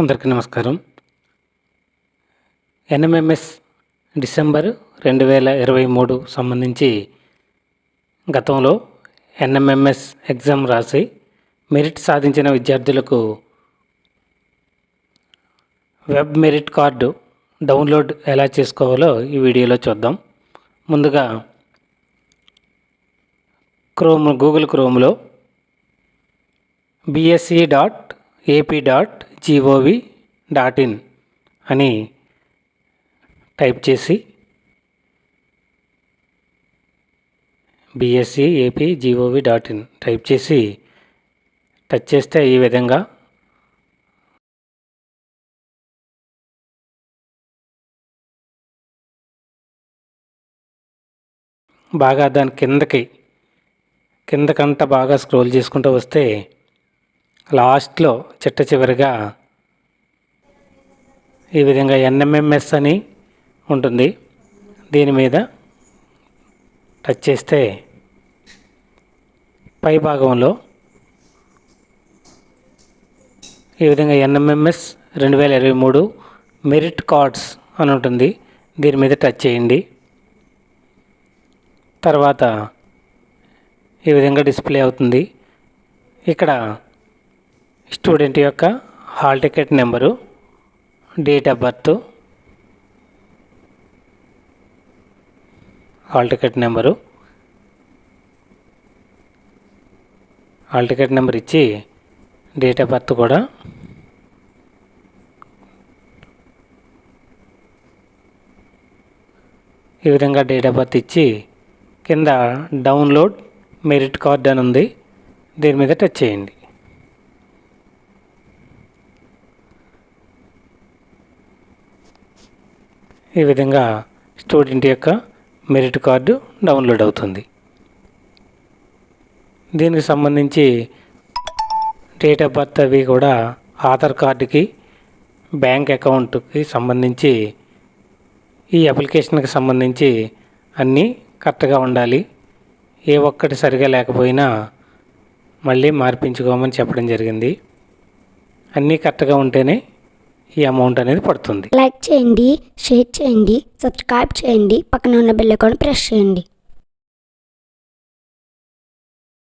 అందరికీ నమస్కారం. NMMS December రెండు వేల ఇరవై మూడు సంబంధించి గతంలో ఎన్ఎంఎంఎస్ ఎగ్జామ్ రాసి మెరిట్ సాధించిన విద్యార్థులకు వెబ్ మెరిట్ కార్డు డౌన్లోడ్ ఎలా చేసుకోవాలో ఈ వీడియోలో చూద్దాం. ముందుగా Chrome Google క్రోమ్లో BSC dot AP dot GOV dot in అని టైప్ చేసి BSC AP GOV dot in type చేసి టచ్ చేస్తే ఈ విధంగా బాగా దాని కిందకి కిందకంతా బాగా స్క్రోల్ చేసుకుంటూ వస్తే లాస్ట్లో చిట్ట చివరిగా ఈ విధంగా ఎన్ఎంఎంఎస్ అని ఉంటుంది. దీని మీద టచ్ చేస్తే పై భాగంలో ఈ విధంగా ఎన్ఎంఎంఎస్ రెండు వేల ఇరవై మూడు మెరిట్ కార్డ్స్ అని ఉంటుంది. దీని మీద టచ్ చేయండి. తర్వాత ఈ విధంగా డిస్ప్లే అవుతుంది. ఇక్కడ స్టూడెంట్ యొక్క hall ticket number date of birth hall ticket number hall ticket number ఇచ్చి డేట్ ఆఫ్ బర్త్ కూడా ఈ విధంగా డేట్ ఆఫ్ బర్త్ ఇచ్చి కింద డౌన్లోడ్ మెరిట్ కార్డ్ అని ఉంది. దీని మీద టచ్ చేయండి. ఈ విధంగా స్టూడెంట్ యొక్క మెరిట్ కార్డు డౌన్లోడ్ అవుతుంది. దీనికి సంబంధించి డేట్ ఆఫ్ బర్త్ అవి కూడా ఆధార్ కార్డుకి బ్యాంక్ అకౌంట్కి సంబంధించి ఈ అప్లికేషన్కి సంబంధించి అన్నీ కరెక్ట్గా ఉండాలి. ఏ ఒక్కటి సరిగా లేకపోయినా మళ్ళీ మార్పించుకోమని చెప్పడం జరిగింది. అన్నీ కరెక్ట్గా ఉంటేనే ఈ అమౌంట్ అనేది పడుతుంది. లైక్ చేయండి షేర్ చేయండి సబ్స్క్రైబ్ చేయండి పక్కన ఉన్న బెల్ అకౌంట్ ప్రెస్ చేయండి.